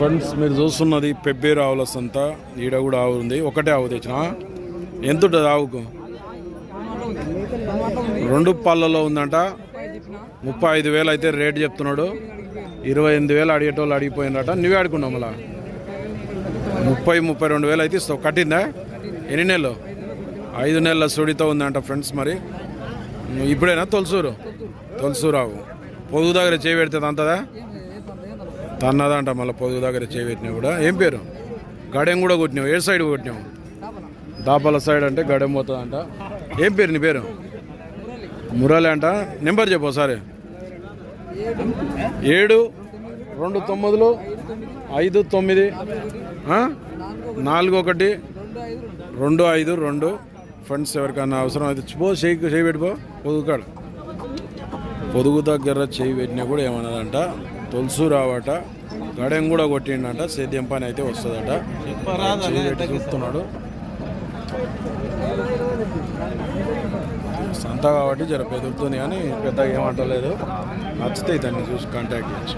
Friends మీరు చూస్తున్నది పెబ్బేరు ఆవుల సంత. ఈడ కూడా ఆవు ఉంది. ఒకటే ఆవు తెచ్చిన. ఎంత ఉంటుంది ఆవుకు? రెండు పళ్ళలో ఉందంట. ముప్పై ఐదు వేలు అయితే రేట్ చెప్తున్నాడు. ఇరవై ఎనిమిది వేలు అడిగేటోళ్ళు అడిగిపోయినట నువ్వే అడుకున్నావు మళ్ళా? ముప్పై ముప్పై రెండు వేలు అయితే ఇస్తావు. కట్టిందా? ఎన్ని నెలలు? ఐదు నెలల సుడితో ఉందంట ఫ్రెండ్స్ మరి. ఇప్పుడేనా? తొలసూరు? తొలసూరు ఆవు. పొదుగు దగ్గర చేయి పెడితే అంతదా తన్నదంట మళ్ళీ పొదుగు దగ్గర చేపెట్టినా కూడా. ఏం పేరు? గడెం కూడా కొట్టినావు. ఏ సైడ్ కొట్టినావు? దాపాల సైడ్ అంటే గడెం పోతుందంట. ఏం పేరు నీ పేరు? మురళి అంట. నెంబర్ చెప్పు ఒకసారి. ఏడు రెండు తొమ్మిదిలు ఐదు తొమ్మిది నాలుగు ఒకటి రెండు ఐదు రెండు. ఫ్రెండ్స్ ఎవరికన్నా అవసరం అయితే పో చేయి చేయి పొదుగు కాడ. పొదుగు దగ్గర చేయి పెట్టినా కూడా ఏమన్నదంట తులసు రావట. గడెం కూడా కొట్టిండంట. సేద్యం పని అయితే వస్తుందట. చూస్తున్నాడు. సంత కాబట్టి జర పెదురుతుంది కానీ పెద్దగా ఏమంటలేదు. నచ్చితే ఇతన్ని చూసి కాంటాక్ట్ చేయొచ్చు